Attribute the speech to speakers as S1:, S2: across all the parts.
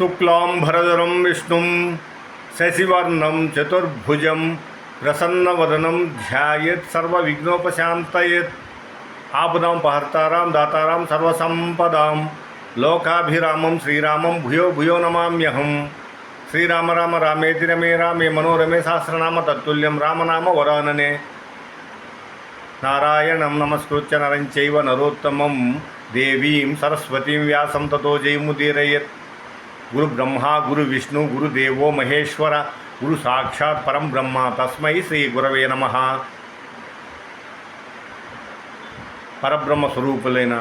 S1: శుక్లాంభరధరం విష్ణుం శశివర్ణం చతుర్భుజం ప్రసన్నవదనం ధ్యాయేత్ సర్వవిఘ్నోపశాంతయేత్ ఆపదాం పహర్తారాం దాతారాం సర్వసంపదాం లోకాభిరామం శ్రీరామం భూయో భూయో నమామ్యహం శ్రీరామ రామ రామేతి రమే రామే మనోరమే సహస్రనామ తత్తుల్యం రామనామ వరాననే నారాయణం నమస్కృత్య నరం చైవ నరోత్తమం దేవీం సరస్వతీం వ్యాసం తతో జయముదీరయత్ గురు బ్రహ్మ గురు విష్ణు గురు దేవో మహేశ్వర గురు సాక్షాత్ పరం బ్రహ్మ తస్మై శ్రీ గురవే నమ పరబ్రహ్మ స్వరూపులైన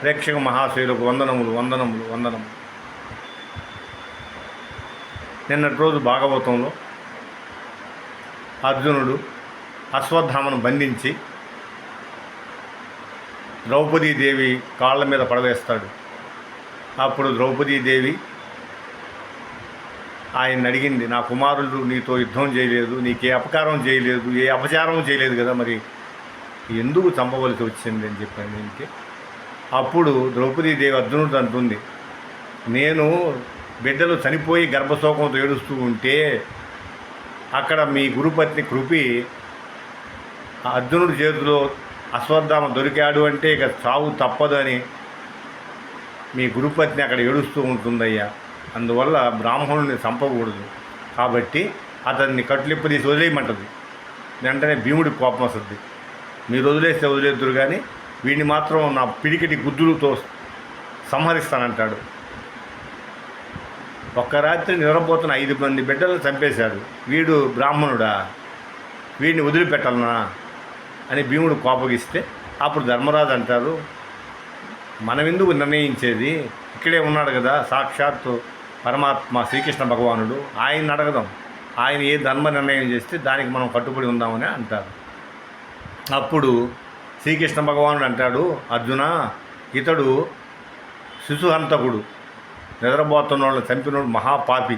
S1: ప్రేక్షక మహాశయులకు వందనములు వందనములు వందనములు నిన్నటి రోజు భాగవతంలో అర్జునుడు అశ్వత్థామను బంధించి ద్రౌపదీదేవి కాళ్ళ మీద పడవేస్తాడు అప్పుడు ద్రౌపదీదేవి ఆయన అడిగింది నా కుమారుడు నీతో యుద్ధం చేయలేదు నీకే అపకారం చేయలేదు ఏ అపచారం చేయలేదు కదా మరి ఎందుకు చంపవలసి వచ్చింది అని చెప్పాను దీనికి అప్పుడు ద్రౌపదీదేవి అర్జునుడు అంటుంది నేను బిడ్డలు చనిపోయి గర్భశోకంతో ఏడుస్తూ ఉంటే అక్కడ మీ గురుపత్ని కృపి అర్జునుడి చేతిలో అశ్వత్థామ దొరికాడు అంటే ఇక చావు తప్పదని మీ గురుపత్ని అక్కడ ఏడుస్తూ ఉంటుందయ్యా అందువల్ల బ్రాహ్మణుని చంపకూడదు కాబట్టి అతన్ని కట్లిప్పదీసి వదిలేయమంటుంది వెంటనే భీముడి కోపం వస్తుంది మీరు వదిలేస్తే వదిలేద్దురు కానీ వీడిని మాత్రం నా పిడికిటి గుద్దులతో సంహరిస్తానంటాడు ఒక్క రాత్రి నిద్రపోతున్న ఐదు మంది బిడ్డలను చంపేశాడు వీడు బ్రాహ్మణుడా వీడిని వదిలిపెట్టాలనా అని భీముడు కోపగిస్తే అప్పుడు ధర్మరాజు అంటారు మనమెందుకు నిర్ణయించేది ఇక్కడే ఉన్నాడు కదా సాక్షాత్తు పరమాత్మ శ్రీకృష్ణ భగవానుడు ఆయన్ని అడగదాం ఆయన ఏ ధర్మ నిర్ణయం చేస్తే దానికి మనం కట్టుబడి ఉందామని అంటారు అప్పుడు శ్రీకృష్ణ భగవానుడు అంటాడు అర్జున ఇతడు శిశుహంతకుడు నిద్రపోతున్న వాళ్ళని చంపినోడు మహాపాపి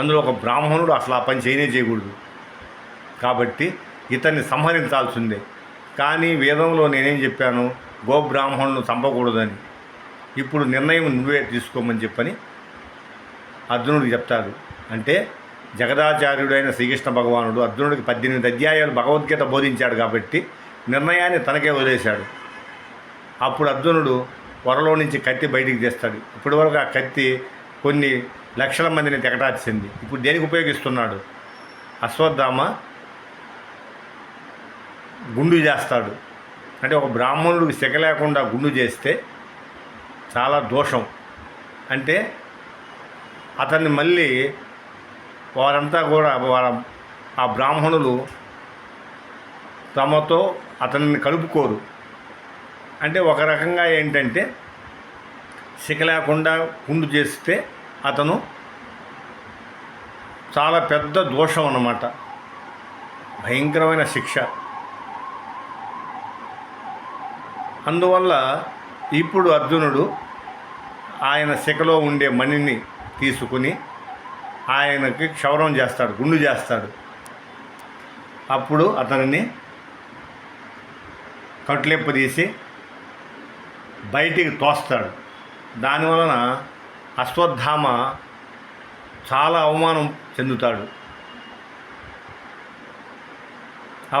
S1: అందులో ఒక బ్రాహ్మణుడు అసలు ఆ పని చేయనే చేయకూడదు కాబట్టి ఇతన్ని సంహరించాల్సిందే కానీ వేదంలో నేనేం చెప్పాను గోబ్రాహ్మణులను చంపకూడదని ఇప్పుడు నిర్ణయం నువ్వే తీసుకోమని చెప్పని అర్జునుడు చెప్తాడు అంటే జగదాచార్యుడైన శ్రీకృష్ణ భగవానుడు అర్జునుడికి పద్దెనిమిది అధ్యాయాలు భగవద్గీత బోధించాడు కాబట్టి నిర్ణయాన్ని తనకే వదిలేశాడు అప్పుడు అర్జునుడు వరలో నుంచి కత్తి బయటికి తెస్తాడు ఇప్పటి వరకు ఆ కత్తి కొన్ని లక్షల మందిని తెగటార్చింది ఇప్పుడు దేనికి ఉపయోగిస్తున్నాడు అశ్వత్థామ గుండు చేస్తాడు అంటే ఒక బ్రాహ్మణుడికి శక లేకుండా గుండు చేస్తే చాలా దోషం అంటే అతన్ని మళ్ళీ వారంతా కూడా వారు ఆ బ్రాహ్మణులు తమతో అతనిని కలుపుకోరు అంటే ఒక రకంగా ఏంటంటే శిక లేకుండా గుండు చేస్తే అతను చాలా పెద్ద దోషం అన్నమాట భయంకరమైన శిక్ష అందువల్ల ఇప్పుడు అర్జునుడు ఆయన శిఖలో ఉండే మణిని తీసుకుని ఆయనకి క్షౌరం చేస్తాడు గుండు చేస్తాడు అప్పుడు అతనిని కట్లెప్పదీసి బయటికి తోస్తాడు దానివలన అశ్వత్థామ చాలా అవమానం చెందుతాడు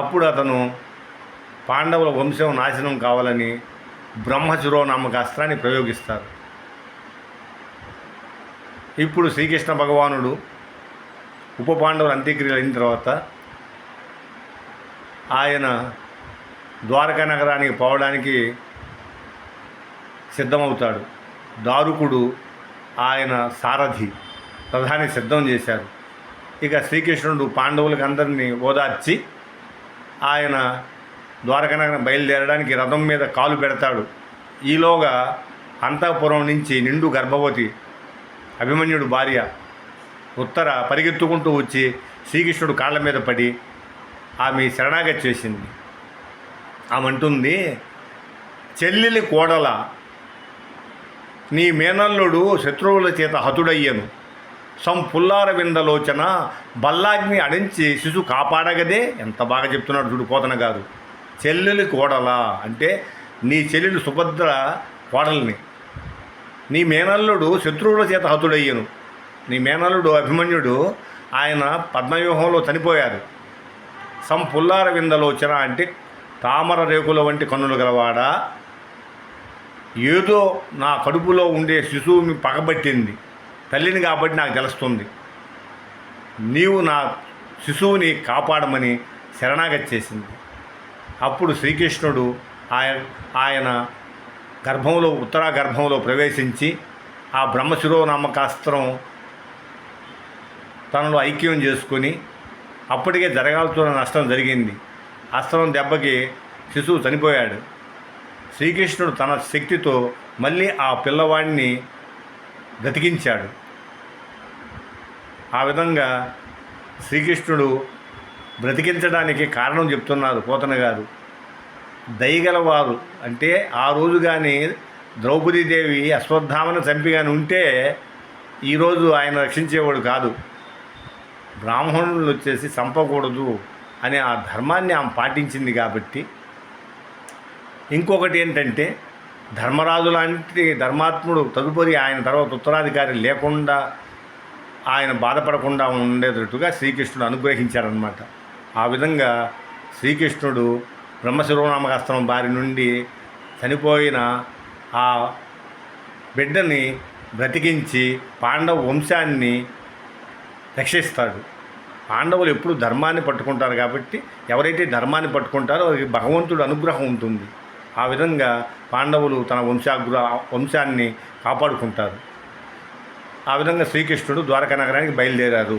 S1: అప్పుడు అతను పాండవుల వంశం నాశనం కావాలని బ్రహ్మచురో నామక అస్త్రాన్ని ప్రయోగిస్తారు ఇప్పుడు శ్రీకృష్ణ భగవానుడు ఉప పాండవులు అంత్యక్రియలు అయిన తర్వాత ఆయన ద్వారకా నగరానికి పోవడానికి సిద్ధమవుతాడు దారుకుడు ఆయన సారథి ప్రధాని సిద్ధం చేశారు ఇక శ్రీకృష్ణుడు పాండవులకు అందరినీ ఓదార్చి ఆయన ద్వారకనగరం బయలుదేరడానికి రథం మీద కాలు పెడతాడు ఈలోగా అంతఃపురం నుంచి నిండు గర్భవతి అభిమన్యుడు భార్య ఉత్తర పరిగెత్తుకుంటూ వచ్చి శ్రీకృష్ణుడు కాళ్ళ మీద పడి ఆమె శరణాగతి చేసింది ఆమె అంటుంది చెల్లెలి కోడల నీ మేనల్లుడు శత్రువుల చేత హతుడయ్యను సం పుల్లార విందలోచన బల్లాగ్ని అడించి శిశు కాపాడగదే ఎంత బాగా చెప్తున్నాడు చూడు పోతన గారు చెల్లెలు కోడలా అంటే నీ చెల్లెలు సుభద్ర కోడల్ని నీ మేనల్లుడు శత్రువుల చేత హతుడయ్యను నీ మేనల్లుడు అభిమన్యుడు ఆయన పద్మవ్యూహంలో చనిపోయారు సం పుల్లార విందలోచన అంటే తామర రేకుల వంటి కన్నులు గలవాడా ఏదో నా కడుపులో ఉండే శిశువుని పగబట్టింది తల్లిని కాబట్టి నాకు తెలుస్తుంది నీవు నా శిశువుని కాపాడమని శరణాగతి చేసింది అప్పుడు శ్రీకృష్ణుడు ఆయన ఆయన గర్భంలో ఉత్తరా గర్భంలో ప్రవేశించి ఆ నామకాస్త్రం తనలో ఐక్యం చేసుకుని అప్పటికే జరగాల్సిన నష్టం జరిగింది అస్త్రం దెబ్బకి శిశువు చనిపోయాడు శ్రీకృష్ణుడు తన శక్తితో మళ్ళీ ఆ పిల్లవాడిని బ్రతికించాడు ఆ విధంగా శ్రీకృష్ణుడు బ్రతికించడానికి కారణం చెప్తున్నారు పోతన గారు దయగలవారు అంటే ఆ రోజు కానీ ద్రౌపదీదేవి అశ్వత్థామను చంపి కానీ ఉంటే ఈరోజు ఆయన రక్షించేవాడు కాదు బ్రాహ్మణులు వచ్చేసి చంపకూడదు అనే ఆ ధర్మాన్ని ఆమె పాటించింది కాబట్టి ఇంకొకటి ఏంటంటే ధర్మరాజు లాంటి ధర్మాత్ముడు తదుపరి ఆయన తర్వాత ఉత్తరాధికారి లేకుండా ఆయన బాధపడకుండా ఉండేటట్టుగా శ్రీకృష్ణుడు అనుగ్రహించారనమాట ఆ విధంగా శ్రీకృష్ణుడు బ్రహ్మశిరోనామకాస్త్రం బారి నుండి చనిపోయిన ఆ బిడ్డని బ్రతికించి పాండవ వంశాన్ని రక్షిస్తాడు పాండవులు ఎప్పుడు ధర్మాన్ని పట్టుకుంటారు కాబట్టి ఎవరైతే ధర్మాన్ని పట్టుకుంటారో వారికి భగవంతుడు అనుగ్రహం ఉంటుంది ఆ విధంగా పాండవులు తన వంశాగ్ర వంశాన్ని కాపాడుకుంటారు ఆ విధంగా శ్రీకృష్ణుడు ద్వారకా నగరానికి బయలుదేరారు